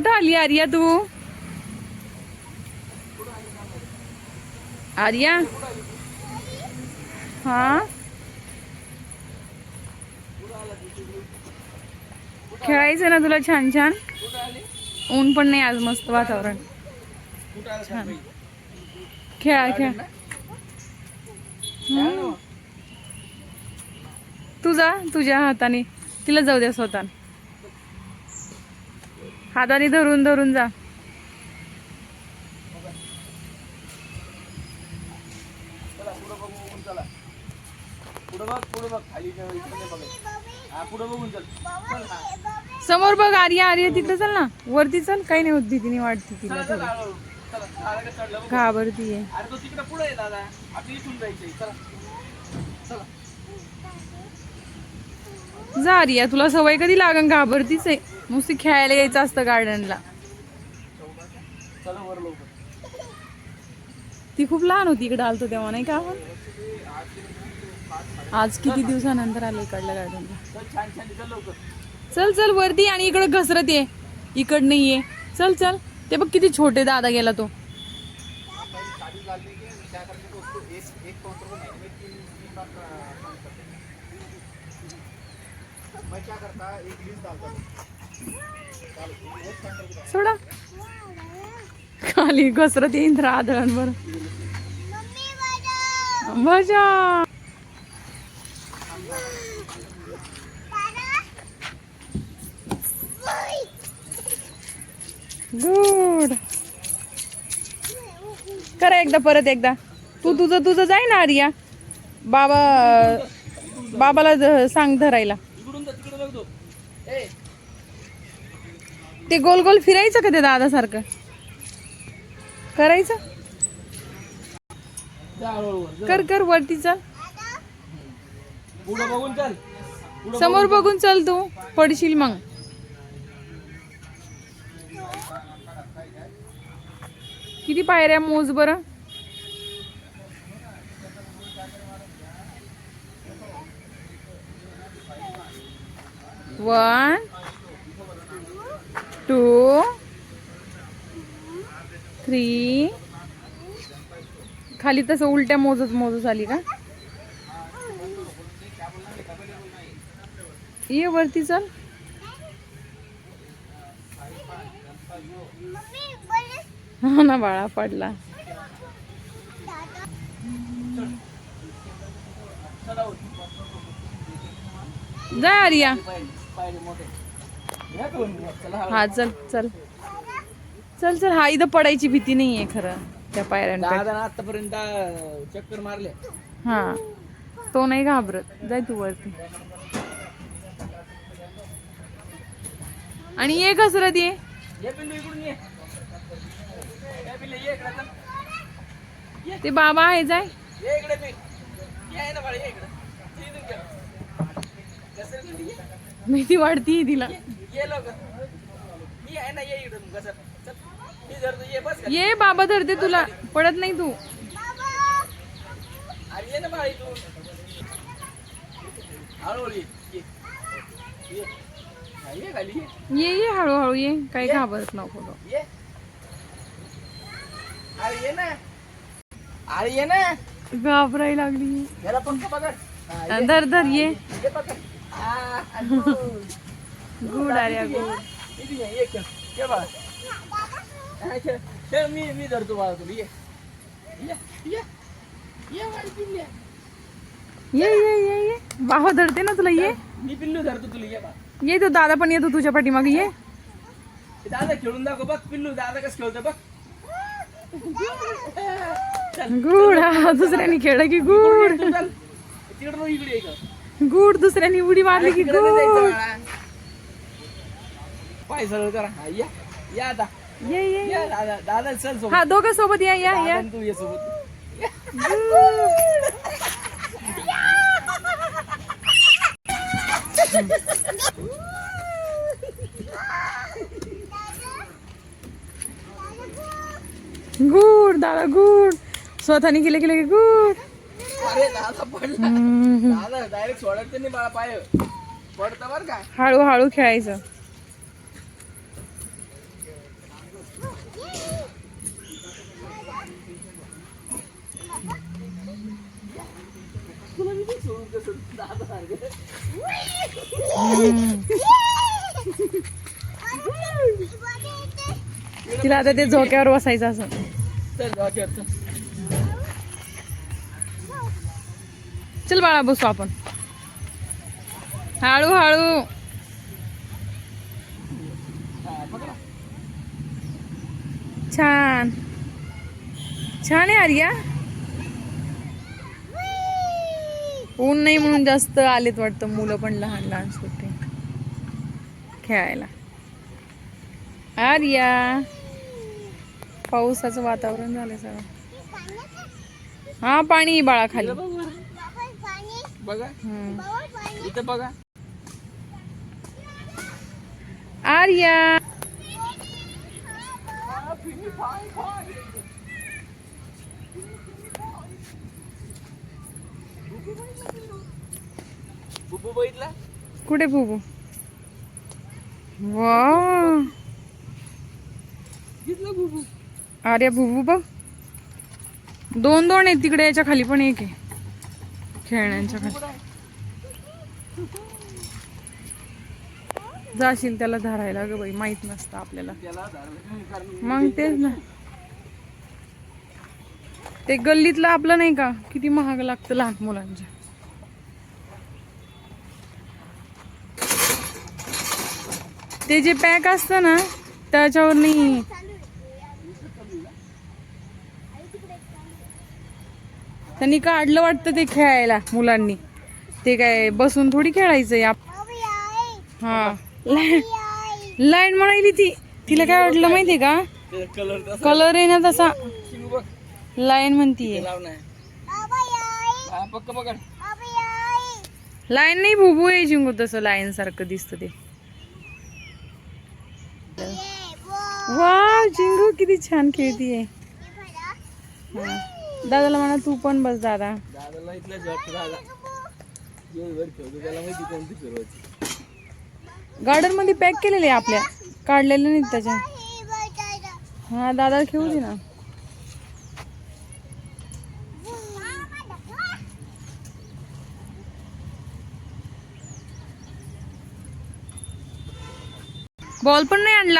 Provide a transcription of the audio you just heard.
कुठं आली आर्या तू? आर्या? हा? खेळायचं ना तुला छान छान? ऊन पण नाही आज मस्त वातावरण. छान. खेळा खेळ. तुझा जा तुझ्या हाताने. तिला जाऊ द्या स्वतः हाताने धरून धरून जा. समोर बघ आर्या आर्या तिकडे चल ना. वरती चल. काही नाही होत भीतीने वाटते तिला चला थोडं. घाबरतीये अरे तो तिकडे पुढे आहे दादा आपली इथून जायचंय चला चला जा आर्या तुला सवय कधी लागन घाबरतीच आहे. नुसती खेळायला यायचं असतं गार्डनला ती खूप लहान होती इकडे आलतो तेव्हा नाही का आपण? आज किती दिवसानंतर आले इकडल्या गार्डनला चल चल वरती आणि इकडे घसरत ये. इकड नाही ये चल चल. ते बघ किती छोटे दादा गेला तो. एक सोडा। खाली घसरत येईन तर आदळांवर. मजा गुड. करा एकदा परत एकदा. तू तुझं तुझं जाय ना आर्या. बाबा बाबाला सांग धरायला इकडून जा तिकडे बघतो ए ते गोल गोल फिरायचं का ते दादासारखं? करायचं? जा हळूहळू वर. कर कर वरती चल. बघून चल. समोर बघून चल तू. पडशील मग. किती पायऱ्या मोज बर. वन टू थ्री खाली तसं उलट्या मोजत मोजत आली का? ये वरती चल. हा ना बाळा पडला. जा आर्या. हा चल चल. चल चल हा इथं पडायची भीती नाहीये खरं त्या पायऱ्यांकडे. दादा आतापर्यंत चक्कर मारले. हा. तो नाही घाबरत. जाय तू वरती. आणि ये कसरत ये? ते बाबा आहे जाय. इकडे भीती वाढती तिला. ये बाबा धरते तुला. पडत नाही तू. ये ये हळूहळू ये. काही घाबरत नको तो. ये. अरे ये ना. अरे ये ना. घाबरायला लागली. धर धर ये. ये आ, अनु. गुड ये, ये खेळ खेळ बाळा हा, खेळ खेळ मी मी धरतो बाळा तुला ये ये ये ये वाडी ये ये ये ये बाबा धरते ना तुला ये मी पिल्लू धरतो ये बा ये तो दादा पण येतो तुझ्या पाठीमागे ये दादा खेळून दाखव बघ पिल्लू दादा कसं खेळतो बघ गुड हा दुसऱ्यानी की गुड तू इकडं. गुड दुसऱ्यानी उडी मारली की गुड. पाय सरळ करा. हा या. या आता. ये ये या. दादा दादा चल सोबत. हा दोघं सोबत या या दादा या आणि तू ये सोबत. गुड दादा गुड स्वतःने केले केले गुड डायरेक्ट सोडत नाही मला बर का? हळूहळू खेळायचं. तिला आता ते झोक्यावर बसायचं असं. चल बाळा बसू आपण. हळू हळू. छान. छान आहे आर्या. ऊन नाही म्हणून जास्त आलेत वाटतं मुलं पण लहान लहान छोटे. खेळायला. आर्या. पावसाचं वातावरण झालं सगळं. हा पाणी बाळा खाली. बघ. इथं बघा. आर्या. बुबू बघितला? कुठे फुबू वा बुबू? आर्या फुबू बघ. दोन दोन आहेत तिकडे याच्या खाली पण एक आहे. खेळण्यांच्या जाशील त्याला धरायला ग बाई माहीत नसतं आपल्याला. मग तेच ना. ते गल्लीतलं आपलं नाही का? किती महाग लागतं लहान मुलांच्या. ते जे पॅक असतं ना त्याच्यावर नाही. त्यांनी काढलं वाटतं ते खेळायला मुलांनी? ते काय बसून थोडी खेळायचंय आप हा. लाईन म्हणायली ती. तिला काय वाटलं माहितीये का? कलर आहे ना तसा. लाईन म्हणतीये. लाईन नाही भुबू आहे जिंकू तसं लाईन सारखं दिसतं ते. वा जिंगू किती छान खेळतीये. दादाला म्हणा तू पण बस दादा. दादाला इथला जॉब दादा दिवसभर ठेवतो त्याला माहिती कोणती फिरवायची गार्डनमध्ये पॅक केलेले आहे आपल्या. काढलेले नाहीत त्याच्या. हा दादा खेळू दे ना. बॉल पण नाही आणला.